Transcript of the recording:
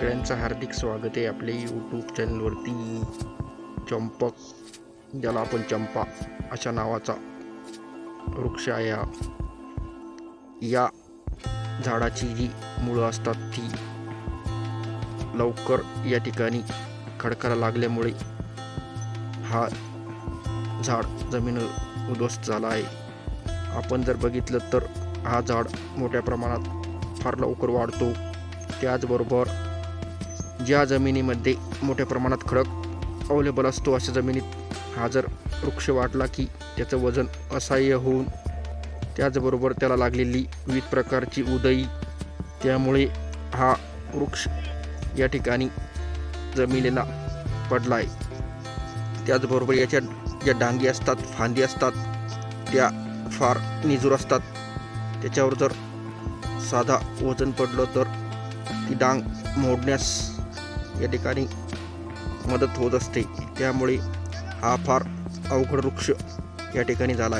सगळ्यांचं हार्दिक स्वागत आहे आपल्या यूट्यूब चॅनलवरती चंपक ज्याला आपण चंपा अशा नावाचा वृक्ष आहे हा. या झाडाची जी मुळं असतात ती लवकर या ठिकाणी खडकाला लागल्यामुळे हा झाड जमीन उद्ध्वस्त झाला आहे. आपण जर बघितलं तर हा झाड मोठ्या प्रमाणात फार लवकर वाढतो. त्याचबरोबर ज्या जमिनीमध्ये मोठ्या प्रमाणात खडक अवेलेबल असतो अशा जमिनीत हा जर वृक्ष वाढला की त्याचं वजन असह्य होऊन त्याचबरोबर त्याला लागलेली विविध प्रकारची उदयी त्यामुळे हा वृक्ष या ठिकाणी जमिनीला पडला आहे त्याचबरोबर याच्या ज्या डांगी असतात फांदी असतात त्या फार निजूर असतात. त्याच्यावर जर साधा वजन पडलं तर ती डांग मोडण्यास या ठिकाणी मदत होत असते. त्यामुळे हा फार अवघड वृक्ष या ठिकाणी झाला आहे.